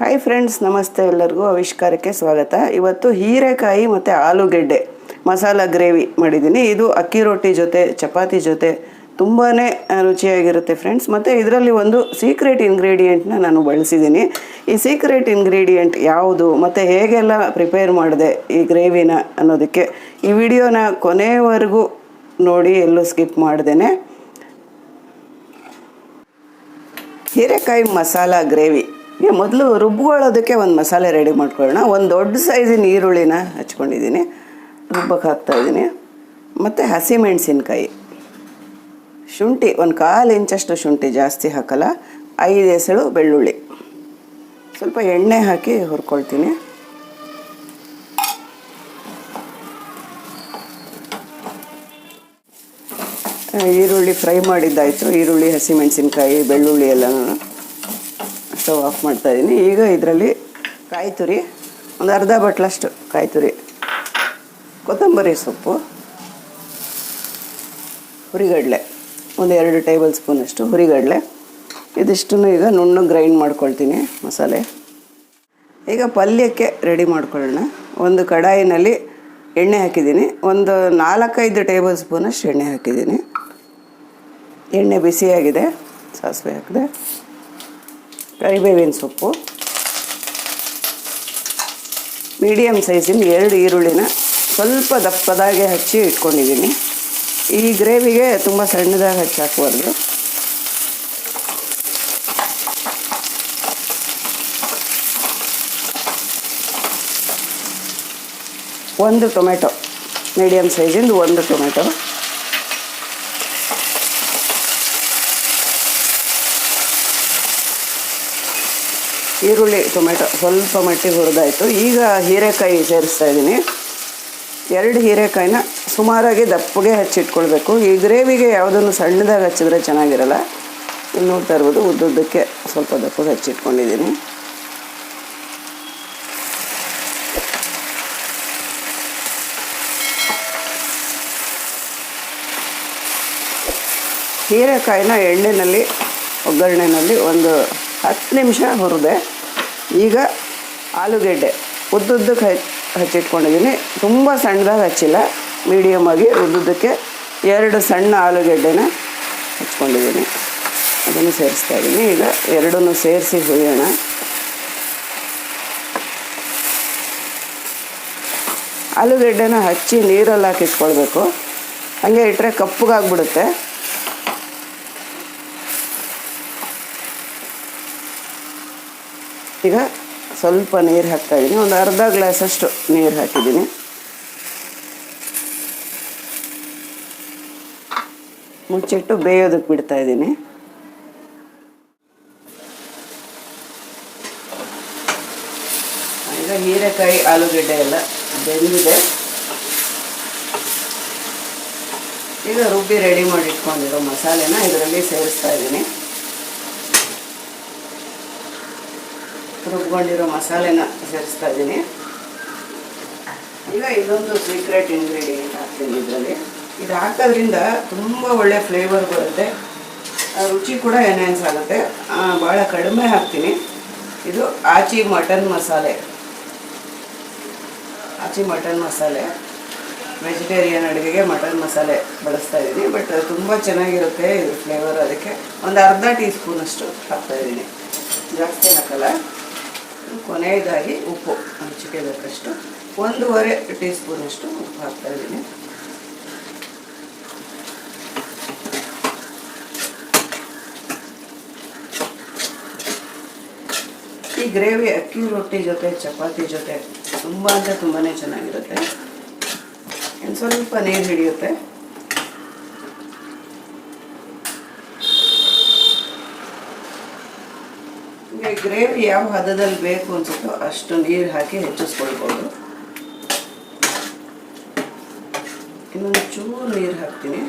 Hi friends ನಮಸ್ತೆ ಎಲ್ಲರಿಗೂ. ಆವಿಷ್ಕಾರಕ್ಕೆ ಸ್ವಾಗತ. ಇವತ್ತು ಹೀರೆಕಾಯಿ ಮತ್ತು ಆಲೂಗೆಡ್ಡೆ ಮಸಾಲ ಗ್ರೇವಿ ಮಾಡಿದ್ದೀನಿ. ಇದು ಅಕ್ಕಿ ರೊಟ್ಟಿ ಜೊತೆ, ಚಪಾತಿ ಜೊತೆ ತುಂಬಾ ರುಚಿಯಾಗಿರುತ್ತೆ ಫ್ರೆಂಡ್ಸ್ ಮತ್ತು ಇದರಲ್ಲಿ ಒಂದು ಸೀಕ್ರೆಟ್ ಇಂಗ್ರೀಡಿಯೆಂಟ್ನ ನಾನು ಬಳಸಿದ್ದೀನಿ. ಈ ಸೀಕ್ರೆಟ್ ಇಂಗ್ರೀಡಿಯೆಂಟ್ ಯಾವುದು, ಮತ್ತು ಹೇಗೆಲ್ಲ ಪ್ರಿಪೇರ್ ಮಾಡಿದೆ ಈ ಗ್ರೇವಿನ ಅನ್ನೋದಕ್ಕೆ ಈ ವಿಡಿಯೋನ ಕೊನೆಯವರೆಗೂ ನೋಡಿ, ಎಲ್ಲೂ ಸ್ಕಿಪ್ ಮಾಡ್ದೇನೆ. ಹೀರೆಕಾಯಿ ಮಸಾಲ ಗ್ರೇವಿ. ಈಗ ಮೊದಲು ರುಬ್ಕೊಳ್ಳೋದಕ್ಕೆ ಒಂದು ಮಸಾಲೆ ರೆಡಿ ಮಾಡ್ಕೊಳ್ಳೋಣ. ಒಂದು ದೊಡ್ಡ ಸೈಜಿನ ಈರುಳ್ಳಿನ ಹಚ್ಕೊಂಡಿದ್ದೀನಿ. ರುಬ್ಬಕ್ಕೆ ಹಾಕ್ತಾಯಿದ್ದೀನಿ ಮತ್ತು ಹಸಿಮೆಣಸಿನ್ಕಾಯಿ. ಶುಂಠಿ, ಒಂದು ಕಾಲು ಇಂಚಷ್ಟು ಶುಂಠಿ ಜಾಸ್ತಿ ಹಾಕಲ್ಲ. ಐದು ಎಸಳು ಬೆಳ್ಳುಳ್ಳಿ. ಸ್ವಲ್ಪ ಎಣ್ಣೆ ಹಾಕಿ ಹುರ್ಕೊಳ್ತೀನಿ. ಈರುಳ್ಳಿ ಫ್ರೈ ಮಾಡಿದ್ದಾಯಿತು. ಈರುಳ್ಳಿ, ಹಸಿಮೆಣಸಿನ್ಕಾಯಿ, ಬೆಳ್ಳುಳ್ಳಿ ಎಲ್ಲನೂ. ಸ್ಟವ್ ಆಫ್ ಮಾಡ್ತಾ ಇದ್ದೀನಿ ಈಗ ಇದರಲ್ಲಿ ಕಾಯಿ ತುರಿ ಒಂದು ಅರ್ಧ ಬಟ್ಲಷ್ಟು ಕಾಯಿ ತುರಿ ಕೊತ್ತಂಬರಿ ಸೊಪ್ಪು, ಹುರಿಗಡಲೆ, ಒಂದು ಎರಡು ಟೇಬಲ್ ಸ್ಪೂನಷ್ಟು ಹುರಿಗಡಲೆ. ಇದಿಷ್ಟನ್ನು ಈಗ ನುಣ್ಣು ಗ್ರೈಂಡ್ ಮಾಡ್ಕೊಳ್ತೀನಿ ಮಸಾಲೆ. ಈಗ ಪಲ್ಯಕ್ಕೆ ರೆಡಿ ಮಾಡ್ಕೊಳ್ಳೋಣ. ಒಂದು ಕಡಾಯಿನಲ್ಲಿ ಎಣ್ಣೆ ಹಾಕಿದ್ದೀನಿ. ಒಂದು ನಾಲ್ಕೈದು ಟೇಬಲ್ ಸ್ಪೂನಷ್ಟು ಎಣ್ಣೆ ಹಾಕಿದ್ದೀನಿ. ಎಣ್ಣೆ ಬಿಸಿಯಾಗಿದೆ, ಸಾಸಿವೆ ಹಾಕಿದೆ. ಕರಿಬೇವಿನ ಸೊಪ್ಪು. ಮೀಡಿಯಮ್ ಸೈಜಿನ ಎರಡು ಈರುಳ್ಳಿನ ಸ್ವಲ್ಪ ದಪ್ಪದಾಗೆ ಹಚ್ಚಿ ಇಟ್ಕೊಂಡಿದ್ದೀನಿ. ಈ ಗ್ರೇವಿಗೆ ತುಂಬ ಸಣ್ಣದಾಗಿ ಹಚ್ಚಿ ಹಾಕಬಾರ್ದು. ಒಂದು ಟೊಮೆಟೊ ಮೀಡಿಯಮ್ ಸೈಜಿಂದು ಒಂದು ಟೊಮೆಟೊ. ಈರುಳ್ಳಿ, ಟೊಮೆಟೊ, ಸ್ವಲ್ಪ ಮಟ್ಟಿಗೆ ಹುರಿದಾಯಿತು. ಈಗ ಹೀರೆಕಾಯಿ ಸೇರಿಸ್ತಾ ಇದ್ದೀನಿ. ಎರಡು ಹೀರೆಕಾಯಿನ ಸುಮಾರಾಗಿ ದಪ್ಪಗೆ ಹಚ್ಚಿಟ್ಕೊಳ್ಬೇಕು. ಈ ಗ್ರೇವಿಗೆ ಯಾವುದನ್ನು ಸಣ್ಣದಾಗಿ ಹಚ್ಚಿದ್ರೆ ಚೆನ್ನಾಗಿರಲ್ಲ. ಇಲ್ಲಿ ನೋಡ್ತಾ ಇರ್ಬೋದು, ಉದ್ದುದ್ದಕ್ಕೆ ಸ್ವಲ್ಪ ದಪ್ಪಗೆ ಹಚ್ಚಿಟ್ಕೊಂಡಿದ್ದೀನಿ. ಹೀರೆಕಾಯಿನ ಎಣ್ಣೆಯಲ್ಲಿ ಒಗ್ಗರಣೆಯಲ್ಲಿ ಒಂದು ಹತ್ತು ನಿಮಿಷ ಹುರಿದೆ. ಈಗ ಆಲೂಗೆಡ್ಡೆ ಉದ್ದುದ್ದಕ್ಕೆ ಹಚ್, ಹಚ್ಚಿಟ್ಕೊಂಡಿದ್ದೀನಿ. ತುಂಬ ಸಣ್ಣದಾಗಿ ಹಚ್ಚಿಲ್ಲ. ಮೀಡಿಯಮ್ ಆಗಿ ಉದ್ದುದ್ದಕ್ಕೆ ಎರಡು ಸಣ್ಣ ಆಲೂಗೆಡ್ಡೆನ ಹಚ್ಕೊಂಡಿದ್ದೀನಿ. ಅದನ್ನು ಸೇರಿಸ್ತಾ ಇದ್ದೀನಿ. ಈಗ ಎರಡನ್ನೂ ಸೇರಿಸಿ ಹುರಿಯೋಣ ಆಲೂಗೆಡ್ಡೆನ ಹಚ್ಚಿ ನೀರಲ್ಲಿ ಹಾಕಿಟ್ಕೊಳ್ಬೇಕು. ಹಂಗೆ ಇಟ್ಟರೆ ಕಪ್ಪಗಾಗ್ಬಿಡುತ್ತೆ. ಈಗ ಸ್ವಲ್ಪ ನೀರು ಹಾಕ್ತಾ ಇದ್ದೀನಿ ಒಂದು ಅರ್ಧ ಗ್ಲಾಸಷ್ಟು ನೀರು ಹಾಕಿದ್ದೀನಿ ಮುಚ್ಚಿಟ್ಟು ಬೇಯೋದಕ್ಕೆ ಬಿಡ್ತಾ ಇದ್ದೀನಿ ಈಗ ಹೀರೆಕಾಯಿ, ಆಲೂಗಡ್ಡೆ ಎಲ್ಲ ಬೆಂದಿದೆ. ಈಗ ರುಬ್ಬಿ ರೆಡಿ ಮಾಡಿ ಇಟ್ಕೊಂಡಿರೋ ಮಸಾಲೆನ ಇದರಲ್ಲಿ ಸೇರಿಸ್ತಾ ಇದ್ದೀನಿ ರುಬ್ಕೊಂಡಿರೋ ಮಸಾಲೆನ ಸೇರಿಸ್ತಾ ಇದ್ದೀನಿ. ಈಗ ಇದೊಂದು ಸೀಕ್ರೆಟ್ ಇಂಗ್ರೀಡಿಯೆಂಟ್ ಹಾಕ್ತೀನಿ ಇದರಲ್ಲಿ. ಇದು ಹಾಕೋದ್ರಿಂದ ತುಂಬ ಒಳ್ಳೆ ಫ್ಲೇವರ್ ಬರುತ್ತೆ. ರುಚಿ ಕೂಡ ಎನ್ಹ್ಯಾನ್ಸ್ ಆಗುತ್ತೆ. ಭಾಳ ಕಡಿಮೆ ಹಾಕ್ತೀನಿ. ಇದು Aachi mutton masala. Aachi mutton masala. Vegetarian ಅಡುಗೆಗೆ ಮಟನ್ ಮಸಾಲೆ ಬಳಸ್ತಾ ಇದ್ದೀನಿ. ಬಟ್ ತುಂಬ ಚೆನ್ನಾಗಿರುತ್ತೆ ಇದು ಫ್ಲೇವರ್ ಅದಕ್ಕೆ. ಒಂದು ಅರ್ಧ ಟೀ ಸ್ಪೂನಷ್ಟು ಹಾಕ್ತಾಯಿದ್ದೀನಿ ಜಾಸ್ತಿ ಹಾಕಲ್ಲ. ಕೊನೆಯದಾಗಿ ಉಪ್ಪು ಹಂಚಿಕೆ ಬೇಕಷ್ಟು ಒಂದೂವರೆ ಟೀ ಸ್ಪೂನಷ್ಟು ಉಪ್ಪು ಹಾಕ್ತಾ ಇದ್ದೀನಿ. ಈ ಗ್ರೇವಿ ಅಕ್ಕಿ ರೊಟ್ಟಿ ಜೊತೆ, ಚಪಾತಿ ಜೊತೆ ತುಂಬ ಅಂದರೆ ತುಂಬಾ ಚೆನ್ನಾಗಿರುತ್ತೆ. ಇನ್ನು ಸ್ವಲ್ಪ ನೀರು ಹಿಡಿಯುತ್ತೆ. ನಿಮಗೆ ಗ್ರೇವಿ ಯಾವ ಹದದಲ್ಲಿ ಬೇಕು ಅನ್ಸುತ್ತೋ ಅಷ್ಟು ನೀರು ಹಾಕಿ ಹೆಚ್ಚಿಸ್ಕೊಳ್ಬೋದು. ಇನ್ನೊಂದು ಚೂರು ನೀರು ಹಾಕ್ತೀನಿ.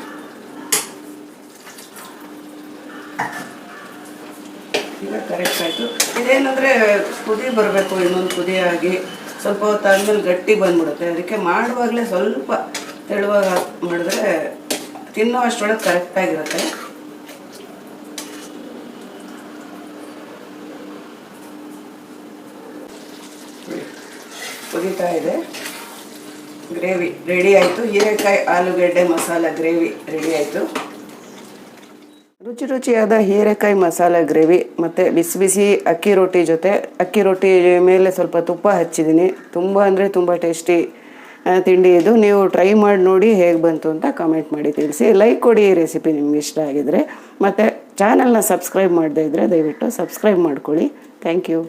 ಈಗ ಕರೆಕ್ಟ್ ಆಯಿತು. ಇದೇನಂದರೆ ಕುದಿ ಬರಬೇಕು, ಇನ್ನೊಂದು ಕುದಿ ಆಗಿ ಸ್ವಲ್ಪ ಹೊತ್ತಾದ್ಮೇಲೆ ಗಟ್ಟಿ ಬಂದ್ಬಿಡುತ್ತೆ. ಅದಕ್ಕೆ ಮಾಡುವಾಗಲೇ ಸ್ವಲ್ಪ ತೆಳುವಾಗ ಮಾಡಿದ್ರೆ ತಿನ್ನೋ ಅಷ್ಟೊಳಗೆ ಕರೆಕ್ಟಾಗಿರುತ್ತೆ ಕುದೀತಾ ಇದೆ. ಗ್ರೇವಿ ರೆಡಿ ಆಯಿತು. ಹೀರೆಕಾಯಿ, ಆಲೂಗಡ್ಡೆ ಮಸಾಲ ಗ್ರೇವಿ ರೆಡಿ ಆಯಿತು. ರುಚಿ ರುಚಿಯಾದ ಹೀರೆಕಾಯಿ ಮಸಾಲ ಗ್ರೇವಿ ಮತ್ತು ಬಿಸಿ ಬಿಸಿ ಅಕ್ಕಿ ರೊಟ್ಟಿ ಜೊತೆ. ಅಕ್ಕಿ ರೊಟ್ಟಿ ಮೇಲೆ ಸ್ವಲ್ಪ ತುಪ್ಪ ಹಚ್ಚಿದ್ದೀನಿ. ತುಂಬ ಅಂದರೆ ತುಂಬ ಟೇಸ್ಟಿ ತಿಂಡಿ ಇದು. ನೀವು ಟ್ರೈ ಮಾಡಿ ನೋಡಿ ಹೇಗೆ ಬಂತು ಅಂತ ಕಮೆಂಟ್ ಮಾಡಿ ತಿಳಿಸಿ. ಲೈಕ್ ಕೊಡಿ ಈ ರೆಸಿಪಿ ನಿಮ್ಗೆ ಇಷ್ಟ ಆಗಿದರೆ. ಮತ್ತು ಚಾನಲ್ನ ಸಬ್ಸ್ಕ್ರೈಬ್ ಮಾಡದೇ ಇದ್ದರೆ ದಯವಿಟ್ಟು ಸಬ್ಸ್ಕ್ರೈಬ್ ಮಾಡ್ಕೊಳ್ಳಿ. Thank you